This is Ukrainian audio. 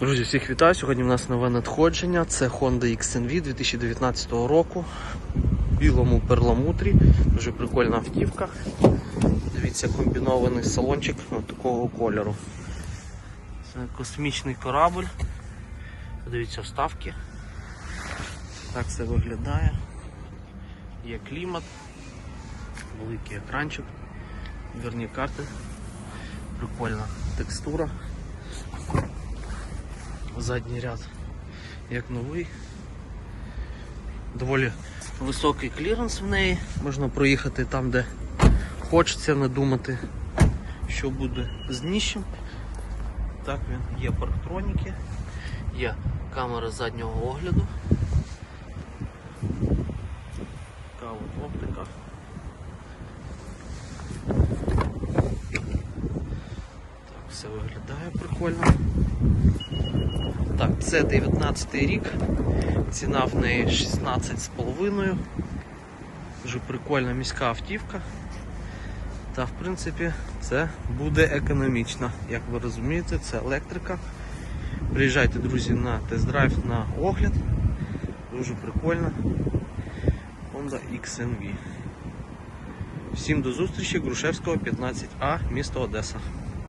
Друзі, всіх вітаю. Сьогодні в нас нове надходження. Це Honda XNV 2019 року. В білому перламутрі. Дуже прикольна автівка. Дивіться, комбінований салончик от такого кольору. Це космічний корабль. Дивіться вставки. Так це виглядає. Є клімат, великий екранчик, дверні карти, прикольна текстура. Задній ряд як новий. Доволі високий кліренс в неї. Можна проїхати там, де хочеться не думати, що буде з дніщем. Так він є парктроніки, є камера заднього огляду. Така от оптика. Так, все виглядає прикольно. Так, це 19 рік. Ціна в неї 16,5. Дуже прикольна міська автівка. Та в принципі це буде економічно. Як ви розумієте, це електрика. Приїжджайте, друзі, на тест-драйв на огляд. Дуже прикольно. Honda XNV. Всім до зустрічі, Грушевського 15А, місто Одеса.